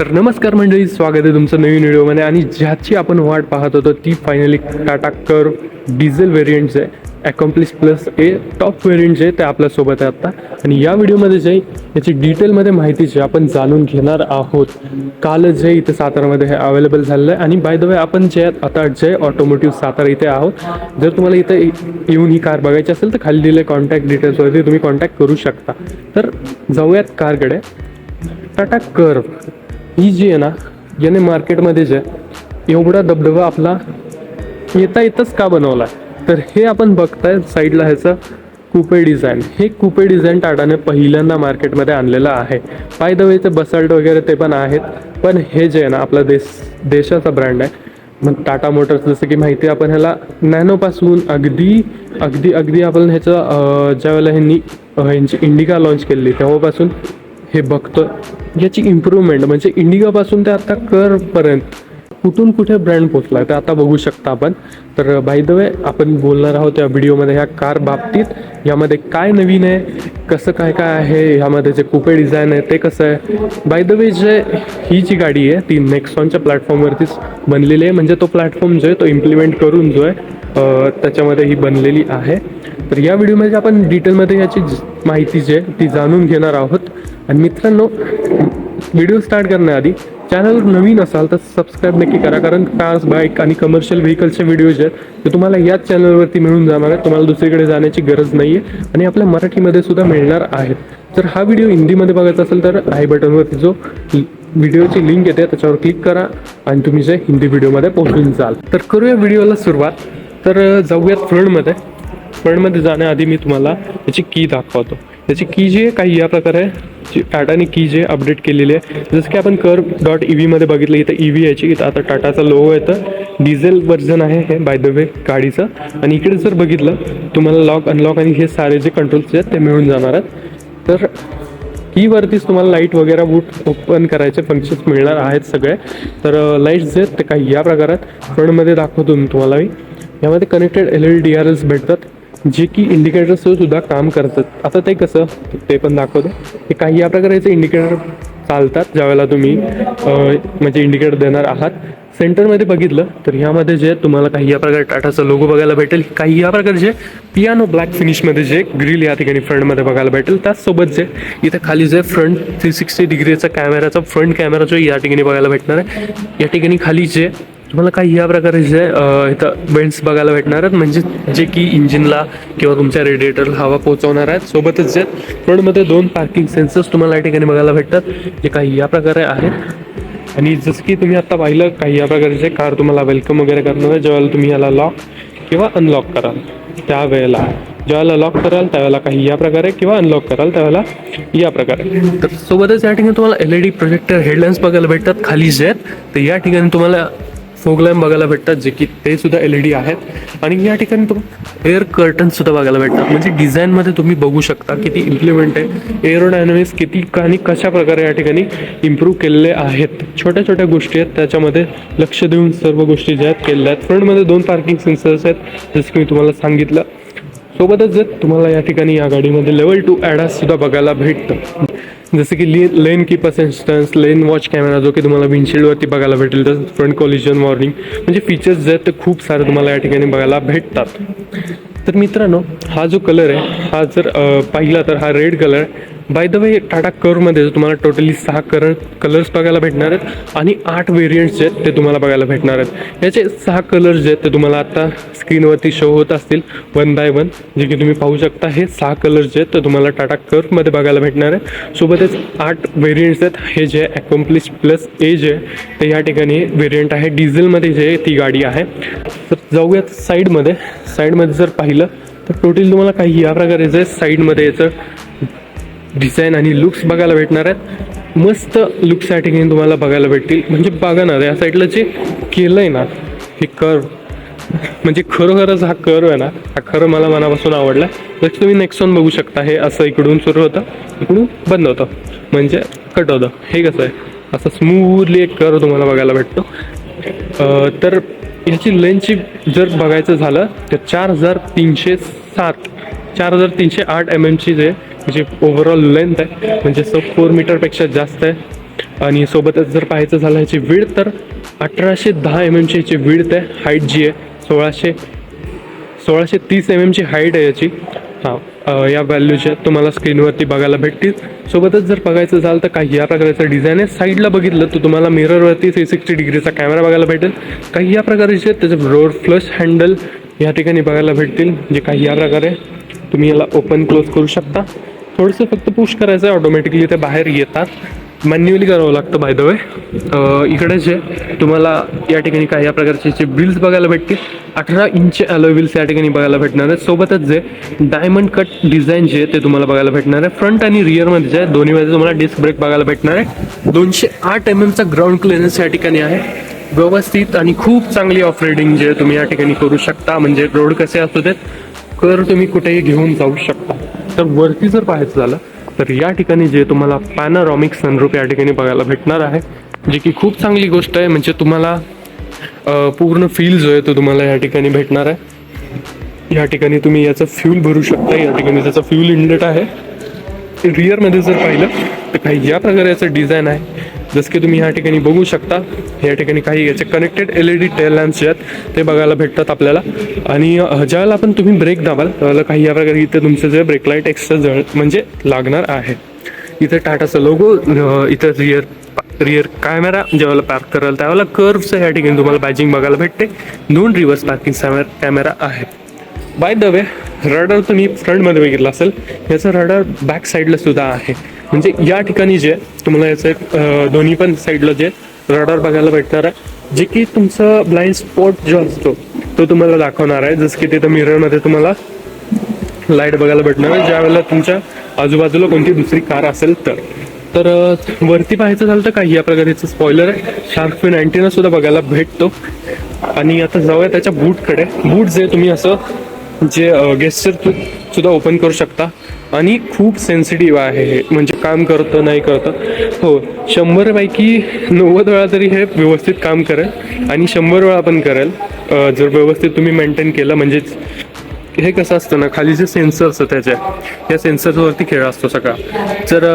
तर नमस्कार मंडळी स्वागत आहे तुमचं नवीन व्हिडिओमध्ये. आणि ज्याची आपण वाट पाहत होतो ती finally Tata Curvv diesel variant जे accomplished plus A top variant जे आहे ते आपल्यासोबत आहे आत्ता आणि या व्हिडिओमध्ये जे याची डिटेलमध्ये माहिती जे आपण जाणून घेणार आहोत काल जे इथे सातारामध्ये हे अवेलेबल झालेलं आहे. आणि बाय द वे आपण जे आहेत आता जे ऑटोमोटिव्ह सातारा इथे आहोत जर तुम्हाला इथे येऊन ही कार बघायची असेल तर खाली दिले कॉन्टॅक्ट डिटेल्सवरती तुम्ही कॉन्टॅक्ट करू शकता. तर जाऊयात कारकडे टाटा कर्व ही जी आहे ना याने मार्केटमध्ये जे एवढा दबदबा आपला येता येतच का बनवला? तर हे आपण बघताय साईडला ह्याचं कुपे डिझाईन. हे कुपे डिझाईन टाटाने पहिल्यांदा मार्केटमध्ये आणलेलं आहे. बाय द वेचे बसाल्ट वगैरे ते पण आहेत. पण हे जे आहे ना आपला देश देशाचा ब्रँड आहे. मग टाटा मोटर्स जसं की माहिती आहे आपण ह्याला नॅनोपासून अगदी अगदी अगदी आपण ह्याचं ज्यावेळेला ह्यांनी ह्यांची इंडिका लॉन्च केली तेव्हापासून हे बघतो याची इम्प्रूव्हमेंट म्हणजे इंडिगापासून ते आता करपर्यंत कुठून कुठे ब्रँड पोचला तर आता बघू शकता आपण. तर बाय द वे आपण बोलणार आहोत या व्हिडिओमध्ये ह्या कार बाबतीत. यामध्ये काय नवीन आहे कसं काय काय आहे ह्यामध्ये जे कुपे डिझाईन आहे ते कसं आहे. बाय द वे जे ही जी गाडी आहे ती नेक्सॉनच्या प्लॅटफॉर्मवरतीच बनलेली आहे. म्हणजे तो प्लॅटफॉर्म जो आहे तो इम्प्लिमेंट करून जो आहे त्याच्यामध्ये ही बनलेली आहे. तर या व्हिडिओमध्ये आपण डिटेलमध्ये याची माहिती जी आहे ती जाणून घेणार आहोत. आणि मित्रांनो व्हिडिओ स्टार्ट करण्याआधी चॅनलवर नवीन असाल तर सबस्क्राईब नक्की करा. कारण कार्स बाईक आणि कमर्शियल व्हेकल्सचे व्हिडिओज आहेत ते तुम्हाला याच चॅनलवरती मिळून जाणार आहेत. तुम्हाला दुसरीकडे जाण्याची गरज नाही आहे आणि आपल्या मराठीमध्ये सुद्धा मिळणार आहेत जर हा व्हिडिओ हिंदीमध्ये बघायचा असेल तर आय बटनवरती जो व्हिडिओची लिंक येते त्याच्यावर क्लिक करा आणि तुम्ही जे हिंदी व्हिडिओमध्ये पोहोचून जाल. तर करूया व्हिडिओला सुरुवात. तर जाऊयात फ्रंटमध्ये फ्रंटमध्ये जाण्याआधी मी तुम्हाला त्याची की दाखवतो. त्याची की जी आहे काही या प्रकारे जी टाटाने की जे अपडेट केलेली आहे. जसं की आपण कर डॉट ई व्हीमध्ये बघितलं इथं ई व्ही याची इथं आता टाटाचा लोगो येतं डिझेल वर्जन आहे हे बाय द वे गाडीचं. आणि इकडे जर बघितलं तुम्हाला लॉक अनलॉक आणि हे सारे जे कंट्रोल्स आहेत ते मिळून जाणार आहेत. तर e कीवरतीच तुम्हाला लाइट वगैरे बूट ओपन करायचे फंक्शन्स मिळणार आहेत सगळे. तर लाईट्स जे आहेत ते काही या प्रकारात फ्रंटमध्ये दाखवतो मी तुम्हाला मी. यामध्ये connected L L D R Ls भेटतात. जे की इंडिकेटर्स सुद्धा काम करतात. आता ते कसं ते पण दाखवतो. हे काही या प्रकारे इंडिकेटर चालतात ज्यावेळेला तुम्ही म्हणजे इंडिकेटर देणार आहात. सेंटरमध्ये बघितलं तर ह्यामध्ये जे तुम्हाला काही या प्रकारे टाटाचा लोगो बघायला भेटेल. काही या प्रकारचे पियानो ब्लॅक फिनिशमध्ये जे ग्रिल या ठिकाणी फ्रंटमध्ये बघायला भेटेल. त्याचसोबत जे इथे खाली जे फ्रंट थ्री सिक्स्टी डिग्रीचा कॅमेराचा फ्रंट कॅमेरा जो या ठिकाणी बघायला भेटणार आहे. या ठिकाणी खाली जे तुम्हाला काही या प्रकारे जे इथं बेंड्स बघायला भेटणार आहेत म्हणजे जे की इंजिनला किंवा तुमच्या रेडिएटरला हवा पोहोचवणार आहेत. सोबतच जे फ्रंटमध्ये दोन पार्किंग सेन्सर्स तुम्हाला या ठिकाणी बघायला भेटतात जे काही या प्रकारे आहेत. आणि जसं की तुम्ही आता पाहिलं काही या प्रकारचे कार तुम्हाला वेलकम वगैरे करणार आहे ज्यावेळेला तुम्ही याला लॉक किंवा अनलॉक कराल त्यावेळेला. ज्यावेळेला लॉक कराल त्यावेळेला काही या प्रकारे किंवा अनलॉक कराल त्यावेळेला या प्रकारे. तर सोबतच या ठिकाणी तुम्हाला L E D projector headlines बघायला भेटतात खाली जे आहेत तर या ठिकाणी तुम्हाला फोग लॅम्प बघायला भेटतात जे की ते सुद्धा एल ई डी आहेत. आणि या ठिकाणी तुम्ही एअर कर्टन सुद्धा बघायला भेटतात. म्हणजे डिझाईनमध्ये तुम्ही बघू शकता किती इम्प्लिमेंट आहे. एरोडायनमिक्स किती आणि कशा प्रकारे या ठिकाणी इम्प्रूव्ह केलेले आहेत. छोट्या छोट्या गोष्टी आहेत. त्याच्यामध्ये लक्ष देऊन सर्व गोष्टी ज्या आहेत केलेल्या आहेत. फ्रंटमध्ये दोन पार्किंग सेन्सर्स आहेत जसं की मी तुम्हाला सांगितलं. सोबतच जर तुम्हाला या ठिकाणी या गाडीमध्ये लेवल टू ॲडास सुद्धा बघायला भेटतं. जसं की ले lane keep assistance lane watch camera जो की तुम्हाला विंडशील्डवरती बघायला भेटेल तर फ्रंट कॉलिजन वॉर्निंग म्हणजे फीचर्स जे आहेत ते खूप सारे तुम्हाला या ठिकाणी बघायला भेटतात. तर मित्रांनो हा जो कलर आहे हा जर पाहिला तर हा red colour by the way Tata करमध्ये तुम्हाला टोटली सहा कलर कलर्स बघायला भेटणार आहेत आणि आठ व्हेरियंट्स जे आहेत ते तुम्हाला बघायला भेटणार आहेत. याचे सहा कलर्स जे आहेत ते तुम्हाला आता स्क्रीनवरती शो होत असतील वन बाय वन जे की तुम्ही पाहू शकता हे सहा कलर्स जे आहेत ते तुम्हाला टाटा कर्वमध्ये बघायला भेटणार आहे सोबतच आठ व्हेरियंट्स आहेत. हे जे ॲकॉम्प्लिश प्लस ए जे आहे ते या ठिकाणी व्हेरियंट आहे. डिझेलमध्ये जे ती गाडी आहे. तर जाऊयात साईडमध्ये साईडमध्ये जर पाहिलं तर टोटल तुम्हाला काही या प्रकारे जे साईडमध्ये याचं डिझाईन आणि लुक्स बघायला भेटणार आहेत. मस्त लुक्स या ठिकाणी तुम्हाला बघायला भेटतील. म्हणजे बघा ना या साईडला जे केलं आहे ना हे कर्व म्हणजे खरोखरच हा कर्व आहे ना हा खरं मला मनापासून आवडला. जसं तुम्ही नेक्सॉन बघू शकता. हे असं इकडून सुरू होतं इकडून बंद होतं. म्हणजे कट होतं. हे कसं आहे? असं स्मूथली एक कर्व तुम्हाला बघायला भेटतो. तर ह्याची लेंथची जर बघायचं झालं तर चार हजार तीनशे सात चार हजार तीनशे आठ एम एमची जे म्हणजे ओव्हरऑल लेंथ आहे. म्हणजे सो फोर मीटरपेक्षा जास्त आहे. आणि सोबतच जर पाहायचं झालं ह्याची विड तर अठराशे दहा एम एमची ह्याची विड आहे. हाईट जी आहे सोळाशे सोळाशे तीस एम एमची हाईट आहे याची. हां या व्हॅल्यूच्या तुम्हाला स्क्रीनवरती बघायला भेटतील. सोबतच जर बघायचं झालं तर काही या प्रकारचं डिझाईन आहे. साईडला बघितलं तर तुम्हाला मिररवरती थ्री सिक्स्टी डिग्रीचा कॅमेरा बघायला भेटेल. काही या प्रकारचे त्याचे रोड फ्लश हँडल या ठिकाणी बघायला भेटतील. जे काही या प्रकारे तुम्ही याला ओपन क्लोज करू शकता. थोडंसं फक्त पुश करायचं आहे ऑटोमॅटिकली ते बाहेर येतात. मॅन्युअली करावं लागतं बाय द वे इकडे जे तुम्हाला या ठिकाणी काही या प्रकारचे जे बिल्स बघायला भेटतील अठरा इंच अलो व्हील्स या ठिकाणी बघायला भेटणार आहे सोबतच जे डायमंड कट डिझाईन जे आहे ते तुम्हाला बघायला भेटणार आहे. फ्रंट आणि रिअरमध्ये जे आहे दोन्ही वेळेस तुम्हाला डिस्क ब्रेक बघायला भेटणार आहे. दोनशे आठ एम एमचा ग्राउंड क्लिअरन्स या ठिकाणी आहे. व्यवस्थित आणि खूप चांगली ऑफ रेडिंग जे तुम्ही या ठिकाणी करू शकता म्हणजे रोड कसे असू देत कर तुम्ही कुठेही घेऊन जाऊ शकता. तर वरती जर पाहायचं झालं तर या ठिकाणी जे तुम्हाला पॅनारॉमिक सनरूप या ठिकाणी बघायला भेटणार आहे जे की खूप चांगली गोष्ट आहे. म्हणजे तुम्हाला पूर्ण फील जो आहे तो तुम्हाला या ठिकाणी भेटणार आहे. या ठिकाणी तुम्ही याचं फ्यूल भरू शकता. या ठिकाणी त्याचं फ्यूल इनलेट आहे. रिअरमध्ये जर पाहिलं तर काही या प्रकारे याचं डिझाईन आहे. जसं की तुम्ही या ठिकाणी बघू शकता या ठिकाणी काही याचे connected L E D tail lamps जे आहेत ते बघायला भेटतात आपल्याला. आणि ज्यावेळेला आपण तुम्ही ब्रेक दाबाल त्यावेळेला काही या प्रकारे इथे तुमचं जे ब्रेक लाइट एक्स्ट्रा जळ म्हणजे लागणार आहे. इथे टाटाचा लोगो इथं रिअर रिअर कॅमेरा ज्यावेळेला पार्क कराल त्यावेळेला कर्वचं या ठिकाणी तुम्हाला बॅजिंग बघायला भेटते. दोन रिव्हर्स पार्किंग कॅमेरा आहे. बाय द वे रडार तुम्ही फ्रंटमध्ये बघितला असेल याचं रडार बॅक साईडला सुद्धा आहे. म्हणजे या ठिकाणी जे तुम्हाला याचं एक, दोन्ही पण साईडला जे रडार बघायला भेटणार आहे. जे की तुमचं ब्लाइंड स्पॉट जो असतो तो तुम्हाला दाखवणार आहे. जसं की तिथं मिररमध्ये तुम्हाला लाइट बघायला भेटणार आहे. ज्यावेळेला तुमच्या आजूबाजूला कोणती दुसरी कार असेल तर. तर वरती पाहायचं झालं तर काही या प्रकारचं स्पॉयलर आहे. शार्क फिन अँटीना सुद्धा बघायला भेटतो. आणि आता जाऊया त्याच्या बूटकडे बूट जे तुम्ही असं जे गेस्टर सुद्धा ओपन करू शकता. आणि खूप सेन्सिटिव्ह आहे हे. म्हणजे काम करतं नाही करतं. हो शंभरपैकी नव्वद वेळा तरी हे व्यवस्थित काम करेल आणि शंभर वेळा पण करेल. जर व्यवस्थित तुम्ही मेंटेन केलं म्हणजेच हे कसं असतं ना खाली जे सेन्सर असतं त्याचे या सेन्सरवरती खेळ असतो सगळा. जर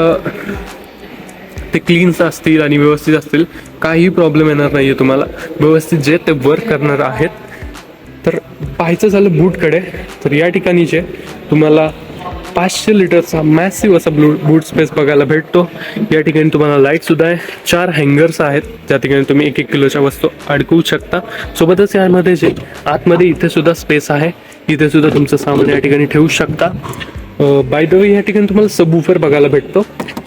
ते क्लीन्स असतील आणि व्यवस्थित असतील काही प्रॉब्लेम येणार नाही आहे तुम्हाला. व्यवस्थित जे ते वर्क करणार आहेत. तर पाहायचं झालं बूटकडे तर या ठिकाणी जे तुम्हाला पाचशे लिटरचा मॅसिव्ह असा ब्लू बूट स्पेस बघायला भेटतो. या ठिकाणी तुम्हाला लाईटसुद्धा आहे. चार हँगर्स आहेत. त्या ठिकाणी तुम्ही एक एक किलोच्या वस्तू अडकवू शकता. सोबतच यामध्ये जे आतमध्ये इथे सुद्धा स्पेस आहे. इथे सुद्धा तुमचं सामान या ठिकाणी ठेवू शकता. बाय द वे या ठिकाणी तुम्हाला सबवूफर बघायला भेटतो.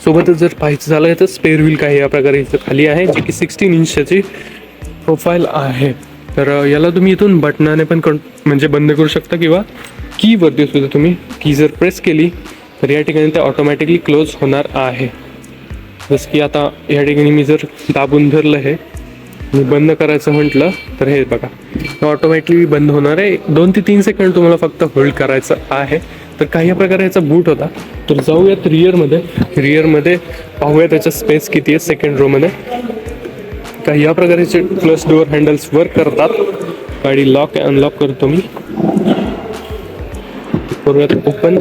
सोबतच जर पाहायचं झालं तर स्पेअर व्हील काही या प्रकारे इथं खाली आहे जे की सिक्स्टीन इंचची प्रोफाईल आहे. तर याला तुम्ही इथून बटनाने पण कं म्हणजे बंद करू शकता किंवा कीवरती सुद्धा तुम्ही की जर प्रेस केली तर या ठिकाणी ते ऑटोमॅटिकली क्लोज होणार आहे. जसं की आता या ठिकाणी मी जर दाबून धरलं हे मी बंद करायचं म्हटलं तर हे बघा ऑटोमॅटिकली बंद होणार आहे. दोन ते तीन सेकंड तुम्हाला फक्त होल्ड करायचं आहे. तर काही प्रकारे याचा बूट होता. तर जाऊयात रिअरमध्ये रिअरमध्ये पाहूया त्याचा स्पेस किती आहे सेकंड रोमध्ये काही या प्रकारचे प्लस डोअर हँडल्स वर्क करतात. गाडी लॉक अनलॉक करतो मी. करूयात ओपन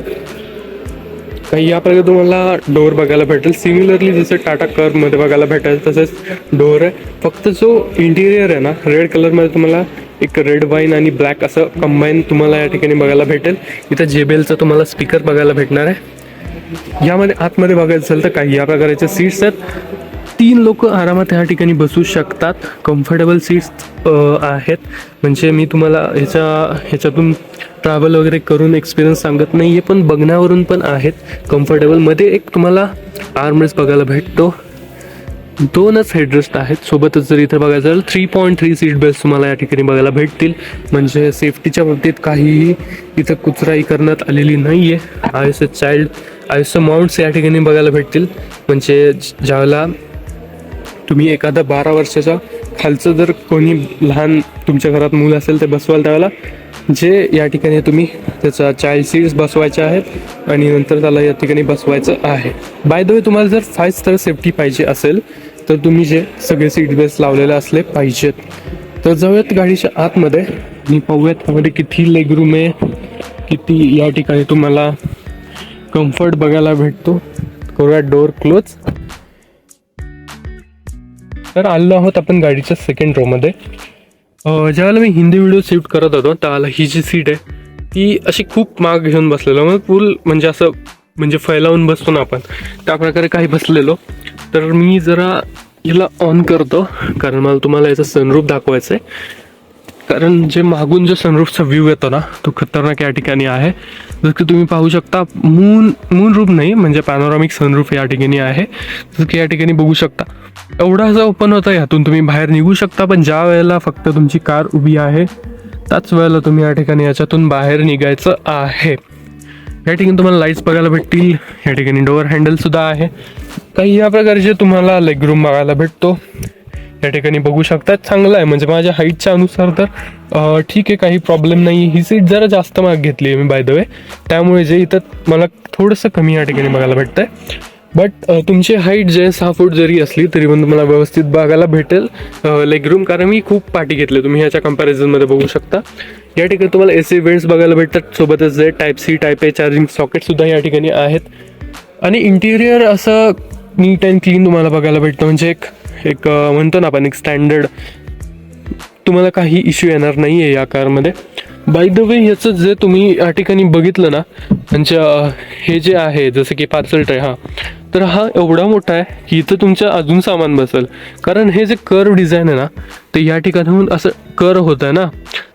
काही या प्रकारे तुम्हाला डोअर बघायला भेटेल. सिमिलरली जसं टाटा मध्ये बघायला भेटेल तसेच डोअर आहे. फक्त जो इंटिरियर आहे ना रेड कलरमध्ये तुम्हाला एक रेड वाईन आणि ब्लॅक असं कंबाईन तुम्हाला या ठिकाणी बघायला भेटेल. इथं जेबेलचा तुम्हाला स्पीकर बघायला भेटणार आहे. यामध्ये आतमध्ये बघायचं असेल तर काही या प्रकारच्या सीट्स आहेत. तीन लोक आरामात ह्या ठिकाणी बसू शकतात. कम्फर्टेबल सीट्स आहेत. म्हणजे मी तुम्हाला ह्याच्या ह्याच्यातून ट्रॅव्हल वगैरे करून एक्सपिरियन्स सांगत नाही आहे पण बघण्यावरून पण आहेत. कम्फर्टेबलमध्ये एक तुम्हाला आर्मरेस बघायला भेटतो. दोनच हेडरेस्ट आहेत. सोबतच जर इथं बघायचं झालं three point three seat belt तुम्हाला या ठिकाणी बघायला भेटतील. म्हणजे सेफ्टीच्या बाबतीत काहीही इथं कुचराई करण्यात आलेली नाही आहे आय चाइल्ड आयुष्य माउंट्स या ठिकाणी बघायला भेटतील. म्हणजे ज्यावेळेला तुम्ही एखादा बारा वर्षाच्या खालचं जर कोणी लहान तुमच्या घरात मूल असेल ते बसवाल त्यावेळेला जे या ठिकाणी तुम्ही त्याचा चाइल्ड सीट्स बसवायच्या आहेत आणि नंतर त्याला या ठिकाणी बसवायचं आहे. बाय द वे तुम्हाला जर फाय स्टार सेफ्टी पाहिजे असेल तर तुम्ही जे सगळे सीट बेस लावलेले असले पाहिजेत. तर जाऊयात गाडीच्या आतमध्ये. मी पाहूयात त्यामध्ये किती लेगरूम आहे किती या ठिकाणी तुम्हाला कम्फर्ट बघायला भेटतो. करूया डोअर क्लोज तर आलो आहोत आपण गाडीच्या सेकंड रोमध्ये ज्यावेळेला मी हिंदी व्हिडिओ शूट करत होतो त्यावेळेला ही जी सीट आहे ती अशी खूप माग घेऊन बसलेलो. म्हणजे मग फुल म्हणजे असं म्हणजे फैलावून बसतो ना आपण. त्या प्रकारे काही बसलेलो. तर मी जरा हिला ऑन करतो कारण मला तुम्हाला याचं सनरूप दाखवायचं आहे. कारण जे मागून जो सनरूफचा व्ह्यू येतो ना तो खतरनाक या ठिकाणी आहे. जसं की तुम्ही पाहू शकता मून मून रूप नाही म्हणजे पॅनोरॉमिक सनरूफ या ठिकाणी आहे. जसं की या ठिकाणी बघू शकता. एवढा असं ओपन होतं यातून तुम्ही बाहेर निघू शकता पण ज्या वेळेला फक्त तुमची कार उभी आहे त्याच वेळेला तुम्ही या ठिकाणी याच्यातून बाहेर निघायचं आहे. या ठिकाणी तुम्हाला लाईट्स बघायला भेटतील या ठिकाणी डोअर हँडलसुद्धा आहे. काही या प्रकारचे तुम्हाला लेग रूम बघायला भेटतो. या ठिकाणी बघू शकता चांगलं आहे. म्हणजे माझ्या हाईटच्या अनुसार तर ठीक आहे काही प्रॉब्लेम नाही. ही सीट जरा जास्त माग घेतली आहे मी बाय द वे त्यामुळे जे इथं मला थोडंसं कमी या ठिकाणी बघायला भेटतं आहे बट तुमची हाईट जे आहे सहा फूट जरी असली तरी पण तुम्हाला व्यवस्थित बघायला भेटेल. लेग रूम कारण मी खूप पाठी घेतले. तुम्ही ह्याच्या कम्पॅरिझनमध्ये बघू शकता. या ठिकाणी तुम्हाला ए सी वेंट्स बघायला भेटतात. सोबतच जे type C type A charging सॉकेटसुद्धा या ठिकाणी आहेत. आणि इंटिरियर असं नीट अँड क्लीन तुम्हाला बघायला भेटतं. म्हणजे एक एक म्हणतो ना आपण एक स्टँडर्ड तुम्हाला काही इश्यू येणार नाही आहे या कारमध्ये बाय द वे ह्याचं जे तुम्ही या ठिकाणी बघितलं ना म्हणजे हे जे आहे जसं की पार्सल ट्रे हा. तर हा एवढा मोठा आहे की इथं तुमचं अजून सामान बसेल. कारण हे जे कर्व डिझाईन आहे ना ते या ठिकाणाहून असं कर होतं आहे ना.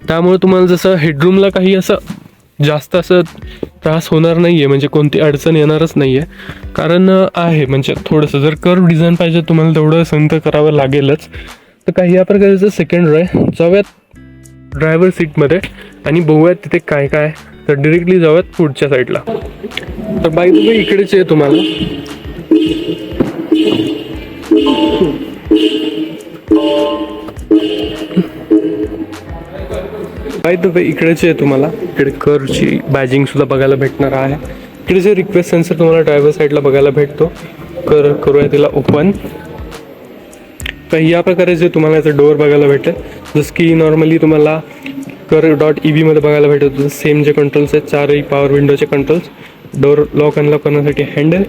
त्यामुळे तुम्हाला जसं हेडरूमला काही असं जास्त असं त्रास होणार नाही आहे म्हणजे कोणती अडचण येणारच नाही आहे कारण आहे म्हणजे थोडंसं जर कर्व डिझाईन पाहिजे तुम्हाला तेवढं संत करावं लागेलच. तर काही या प्रकारचं सेकंड रो आहे. जाऊयात ड्रायव्हर सीटमध्ये आणि बघूयात तिथे काय काय तर डिरेक्टली जाऊयात पुढच्या साईडला तर बाई द इकडेच आहे तुम्हाला. इकडेच आहे तुम्हाला? इकडे करची बॅजिंग सुद्धा बघायला भेटणार आहे. इकडे जे रिक्वेस्ट सेन्सर तुम्हाला ड्रायव्हर साईडला बघायला भेटतो. कर करूया तिला ओपन तर या प्रकारे जे तुम्हाला याचं डोअर बघायला भेटेल जसं की नॉर्मली तुम्हाला कर डॉट ई बीमध्ये बघायला भेटत होतं. सेम जे कंट्रोल्स आहेत चारही पॉवर विंडोचे कंट्रोल्स डोर लॉक अनलॉक करण्यासाठी हँडल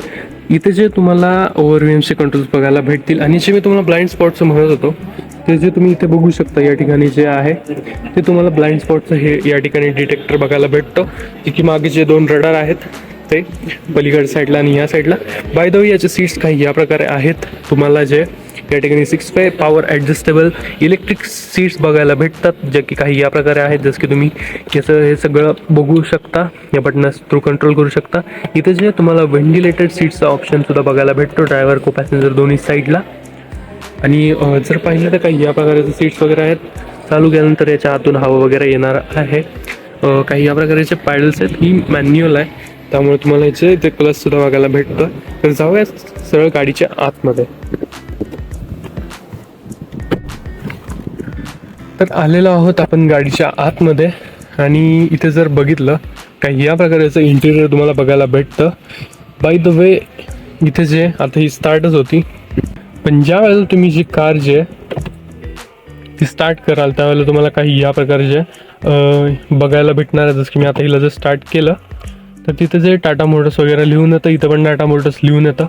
इथे जे तुम्हाला ओव्हर एमचे कंट्रोल्स बघायला भेटतील आणि जे मी तुम्हाला ब्लाइंड स्पॉटचं म्हणत होतो ते जे तुम्ही इथे बघू शकता या ठिकाणी जे आहे ते तुम्हाला ब्लाइंड स्पॉटचं हे या ठिकाणी डिटेक्टर बघायला भेटतो जे की मागे जे दोन रडार आहेत असते पलीकड साईडला आणि या साईडला. बाय द वे याचे सीट्स काही या प्रकारे आहेत. तुम्हाला जे या ठिकाणी सिक्स फाय पॉवर ॲडजस्टेबल इलेक्ट्रिक सीट्स बघायला भेटतात जे की काही या प्रकारे आहेत. जसं की तुम्ही याचं हे सगळं बघू शकता. या बटनास थ्रू कंट्रोल करू शकता. इथे जे तुम्हाला व्हेंटिलेटेड सीट्सचा ऑप्शनसुद्धा बघायला भेटतो. ड्रायव्हर को पॅसेंजर दोन्ही साईडला. आणि जर पाहिलं तर काही या प्रकारचे सीट्स वगैरे आहेत. चालू केल्यानंतर याच्या आतून हवा वगैरे येणार आहे. काही या प्रकारचे पॅडल्स आहेत. ही मॅन्युअल आहे. त्यामुळे तुम्हाला याचे इथे प्लस सुद्धा बघायला भेटतं. तर जाऊया सरळ गाडीच्या आतमध्ये. तर आलेलो आहोत आपण गाडीच्या आतमध्ये. आणि इथे जर बघितलं काही या प्रकारचं इंटेरियर तुम्हाला बघायला भेटतं. बाय द वे इथे जे आता ही स्टार्टच होती. पण ज्या वेळेला तुम्ही जी कार जे ती स्टार्ट कराल त्यावेळेला तुम्हाला काही या प्रकारचे बघायला भेटणार आहे जसं की मी आता हिला जर स्टार्ट केलं तर तिथे जे टाटा मोटर्स वगैरे लिहून येतं इथं पण टाटा मोटर्स लिहून येतं.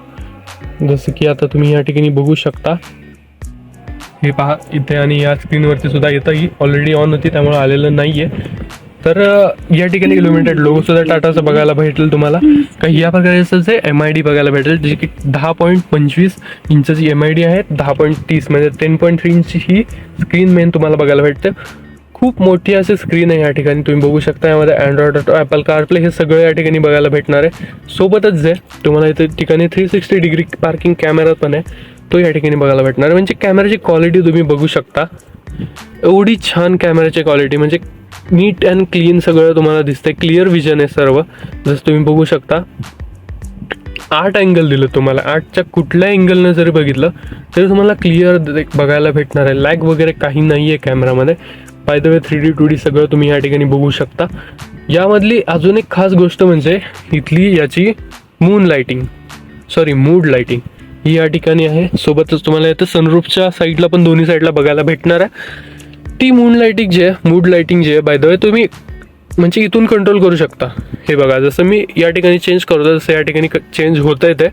जसं की आता तुम्ही या ठिकाणी बघू शकता. हे पहा इथे आणि या स्क्रीनवरती सुद्धा येतं. ही ऑलरेडी ऑन होती त्यामुळे आलेलं नाही आहे तर या ठिकाणी इल्युमिनेटेड लोगो सुद्धा टाटाचं बघायला भेटेल तुम्हाला. काही या प्रकारचं जे एम आय डी बघायला भेटेल जे की दहा पॉईंट पंचवीस इंचची एम आय डी आहे. दहा पॉईंट तीस म्हणजे टेन पॉईंट थ्री इंचची ही स्क्रीन मेन तुम्हाला बघायला भेटते. खूप मोठी अशी स्क्रीन आहे या ठिकाणी. तुम्ही बघू शकता यामध्ये अँड्रॉइड ऑटो ॲपल कारप्ले हे सगळं या ठिकाणी बघायला भेटणार आहे. सोबतच जे तुम्हाला इथे ठिकाणी three sixty degree parking camera पण आहे तो या ठिकाणी बघायला भेटणार आहे. म्हणजे कॅमेराची क्वालिटी तुम्ही बघू शकता. एवढी छान कॅमेराची क्वालिटी म्हणजे नीट अँड क्लीन सगळं तुम्हाला दिसतंय. क्लिअर विजन आहे सर्व. जसं तुम्ही बघू शकता. आठ अँगल दिलं तुम्हाला. आठच्या कुठल्या अँगलनं जरी बघितलं तरी तुम्हाला क्लिअर बघायला भेटणार आहे. लॅग वगैरे काही नाही आहे कॅमेरामध्ये by the way three D two D सगळं तुम्ही या ठिकाणी बघू शकता. यामधली अजून एक खास गोष्ट म्हणजे इथली याची moon lighting sorry mood lighting ही या ठिकाणी आहे. सोबतच तुम्हाला इथं सनरूफच्या साईडला पण दोन्ही साईडला बघायला भेटणार आहे. ती मून लाईटिंग जी आहे मूड लाइटिंग जी आहे बाय द वे तुम्ही म्हणजे इथून कंट्रोल करू शकता. हे बघा जसं मी या ठिकाणी चेंज करतो जसं या ठिकाणी चेंज होत आहे ते.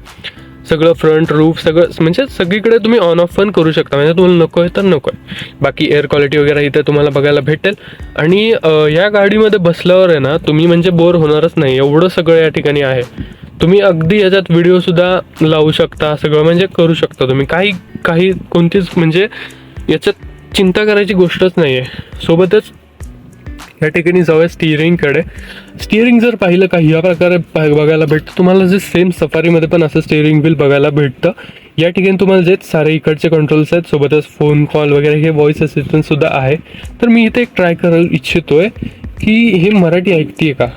सगळं फ्रंट रूफ सगळं म्हणजे सगळीकडे तुम्ही ऑन ऑफ पण करू शकता. म्हणजे तुम्हाला नको आहे तर नको आहे. बाकी एअर क्वालिटी वगैरे इथे तुम्हाला बघायला भेटेल. आणि या गाडीमध्ये बसल्यावर आहे ना तुम्ही म्हणजे बोर होणारच नाही. एवढं सगळं या ठिकाणी आहे. तुम्ही अगदी याच्यात व्हिडिओसुद्धा लावू शकता. सगळं म्हणजे करू शकता तुम्ही. काही काही कोणतीच म्हणजे याच्यात चिंता करायची गोष्टच नाही आहे सोबतच या ठिकाणी जाऊया स्टिअरिंगकडे स्टिअरिंग जर पाहिलं का या प्रकारे बघायला भेटतं. तुम्हाला जे सेम सफारीमध्ये पण असं स्टिअरिंग व्हील बघायला भेटतं. या ठिकाणी तुम्हाला जे सारे इकडचे कंट्रोल्स आहेत सोबतच फोन कॉल वगैरे हे व्हॉइस असिस्टंट सुद्धा आहे. तर मी इथे एक ट्राय करायला इच्छितोय की हे मराठी ऐकतीये का.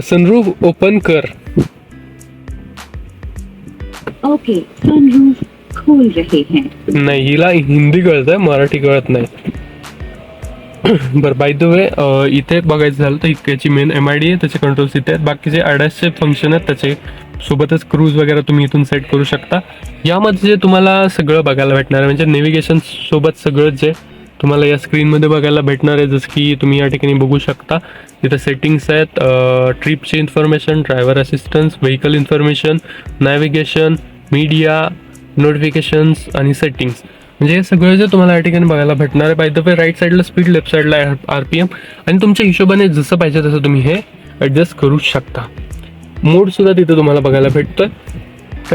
सनरूफ ओपन कर. Okay, sunroof खोल रहे हैं. नाही हिला हिंदी कळत आहे मराठी कळत नाही. बर बाय द वे इथे बघायचं झालं तर इतक्याची मेन एम आय डी आहे त्याचे कंट्रोल्स इथे आहेत. बाकीचे अडॅसचे फंक्शन आहेत त्याचे सोबतच क्रूज वगैरे तुम्ही इथून सेट करू शकता. यामध्ये जे तुम्हाला सगळं बघायला भेटणार आहे म्हणजे नेव्हिगेशन सोबत सगळं जे तुम्हाला या स्क्रीनमध्ये बघायला भेटणार आहे जसं की तुम्ही या ठिकाणी बघू शकता. इथं सेटिंग्स आहेत ट्रिपचे information driver assistance vehicle information navigation media notifications आणि सेटिंग्स म्हणजे हे सगळं जे तुम्हाला या ठिकाणी बघायला भेटणार आहे बाय द वे राईट साईडला स्पीड लेफ्ट साईडला आर पी एम आणि तुमच्या हिशोबाने जसं पाहिजे तसं तुम्ही हे ॲडजस्ट करू शकता. मोडसुद्धा तिथे तुम्हाला बघायला भेटतोय.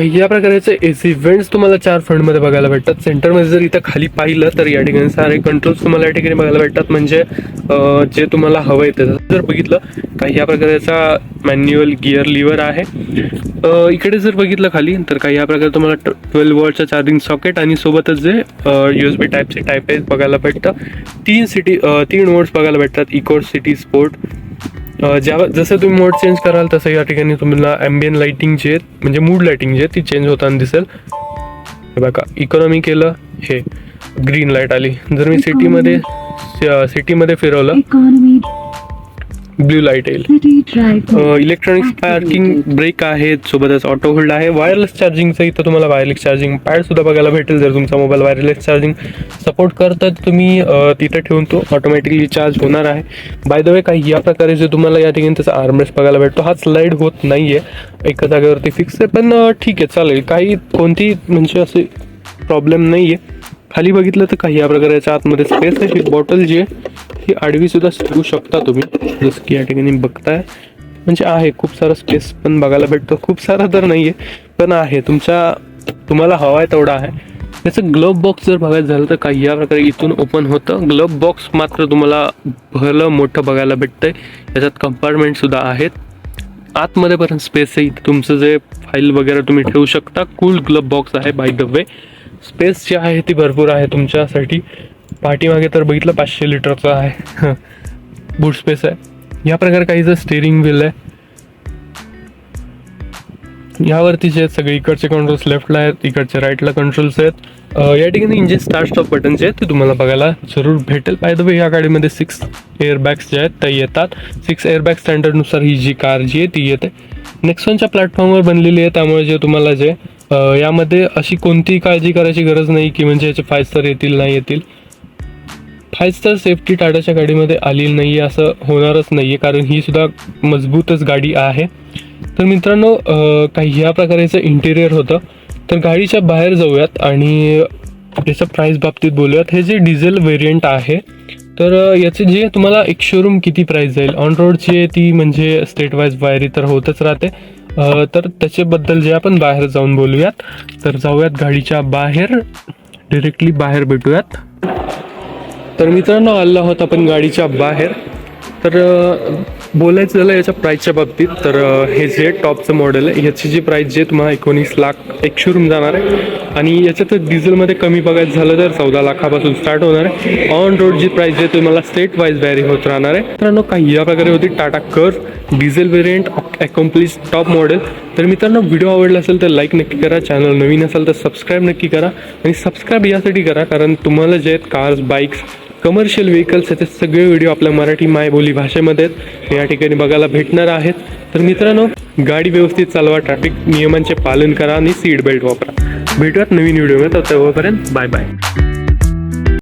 या प्रकारचे एसी सी व्हेंट्स तुम्हाला चार फ्रंटमध्ये बघायला भेटतात. सेंटरमध्ये जर इथं खाली पाहिलं तर या ठिकाणी सारे कंट्रोल्स तुम्हाला या ठिकाणी बघायला भेटतात. म्हणजे जे तुम्हाला हवं आहे त्याचं जर बघितलं काही या प्रकारचा मॅन्युअल गिअर लिव्हर आहे. इकडे जर बघितलं खाली तर काही या प्रकारे तुम्हाला ट्वेल्व वॉटचं चार्जिंग सॉकेट आणि सोबतच जे यू एस बी टाईपचे टाईप आहे बघायला भेटतं. तीन सिटी तीन मोड्स बघायला भेटतात. इको सिटी स्पोर्ट ज्या जसं तुम्ही मोड चेंज कराल तसं या ठिकाणी तुम्हाला अँबियन लाइटिंग जे आहेत, म्हणजे मूड लाइटिंग जे आहे, ती चेंज होताना दिसेल. हे बघा इकॉनॉमी केलं हे ग्रीन लाइट आली. जर मी सिटीमध्ये सिटीमध्ये फिरवलं ब्ल्यू लाइट येईल. इलेक्ट्रॉनिक्स पार्किंग ब्रेक आहेत सोबतच ऑटो होल्ड आहे. वायरलेस चार्जिंगचं इथं तुम्हाला वायरलेस चार्जिंग पॅड सुद्धा बघायला भेटेल. जर तुमचा मोबाईल वायरलेस चार्जिंग सपोर्ट करतात तुम्ही तिथे ठेवून तो ऑटोमॅटिकली चार्ज होणार आहे. बाय द वे काही या प्रकारे जे तुम्हाला या ठिकाणी त्याचा आर्मरेस्ट बघायला भेटतो हा स्लाइड होत नाहीये. एका जागेवरती फिक्स आहे पण ठीक आहे चालेल. काही कोणती म्हणजे असे प्रॉब्लेम नाहीये. खाली बघितलं तर काही या प्रकारे याच्या आतमध्ये स्पेस आहे. ही बॉटल जी आहे ही आडवी सुद्धा ठेवू शकता तुम्ही. जसं की या ठिकाणी बघताय. म्हणजे आहे खूप सारा स्पेस पण बघायला भेटतो. खूप सारा तर नाही आहे पण आहे. तुमच्या तुम्हाला हवा आहे तेवढा आहे. त्याचं ग्लोब बॉक्स जर बघायचं झालं तर काही या प्रकारे इथून ओपन होतं. ग्लोब बॉक्स मात्र तुम्हाला भलं मोठं बघायला भेटतं आहे याच्यात कंपार्टमेंटसुद्धा आहेत. आतमध्ये पर्यंत स्पेस आहे. इथं तुमचं जे फाईल वगैरे तुम्ही ठेवू शकता. कूल ग्लब बॉक्स आहे बाय द वे स्पेस जी आहे ती भरपूर आहे तुमच्यासाठी. पाठीमागे तर बघितलं पाचशे लिटरचं आहे. बूट स्पेस आहे. या प्रकारे काही जर स्टेअरिंग व्हील आहे. यावरती जे आहेत सगळे इकडचे कंट्रोल्स लेफ्टला आहेत इकडचे राईटला कंट्रोल्स आहेत. या ठिकाणी इंजिन स्टार्ट स्टॉप बटन जे आहेत ते तुम्हाला बघायला जरूर भेटेल. बाय द वे या गाडीमध्ये सिक्स एअरबॅग्स जे आहेत त्या येतात. सिक्स एअरबॅग स्टँडर्डनुसार ही जी कार जी आहे ती येते. नेक्सॉनच्या प्लॅटफॉर्मवर बनलेली आहे त्यामुळे जे तुम्हाला जे यामध्ये अशी कोणतीही काळजी करायची गरज नाही की म्हणजे याचे फाय स्टार येतील नाही येतील. फाय स्टार सेफ्टी टाटाच्या गाडीमध्ये आलेली नाही आहे असं होणारच नाही आहे कारण ही सुद्धा मजबूतच गाडी आहे. तर मित्रांनो काही ह्या प्रकारेचं इंटेरियर होतं. तर गाडीच्या बाहेर जाऊयात आणि त्याच्या प्राईस बाबतीत बोलूयात. हे जे डिझेल व्हेरियंट आहे तर याचे जे तुम्हाला एक शोरूम किती प्राईस जाईल? ऑन रोडची आहे ती म्हणजे स्टेट वाईज वायरी तर होतच राहते. तर त्याच्याबद्दल जे आपण बाहेर जाऊन बोलूयात तर जाऊयात गाडीच्या बाहेर डिरेक्टली बाहेर भेटूयात. तर मित्रांनो आलो आहोत आपण गाडीच्या बाहेर. तर बोलायचं झालं याच्या प्राईसच्या बाबतीत. तर हे जे टॉपचं मॉडेल आहे ह्याची जी प्राईस आहे तुम्हाला एकोणीस लाख एक शोरूम जाणार आहे. आणि याच्यात डिझेलमध्ये कमी बघायचं झालं तर चौदा लाखापासून स्टार्ट होणार आहे. ऑन रोड जी प्राईस आहे तुम्हाला स्टेट वाईज व्हॅरी होत राहणार आहे. मित्रांनो काही या प्रकारे होती Tata Curvv diesel variant accomplish top model तर मित्रांनो व्हिडिओ आवडला असेल तर लाईक नक्की करा. चॅनल नवीन असेल तर सबस्क्राईब नक्की करा. आणि सबस्क्राईब यासाठी करा कारण तुम्हाला जे आहेत कार्स बाईक्स कमर्शियल व्हेकल्स याचे सगळे व्हिडिओ आपल्या मराठी मायबोली भाषेमध्ये आहेत. या ठिकाणी बघायला भेटणार आहेत. तर मित्रांनो गाडी व्यवस्थित चालवा ट्रॅफिक नियमांचे पालन करा आणि सीट बेल्ट वापरा. भेटूयात नवीन व्हिडिओ मिळतात तेव्हापर्यंत बाय बाय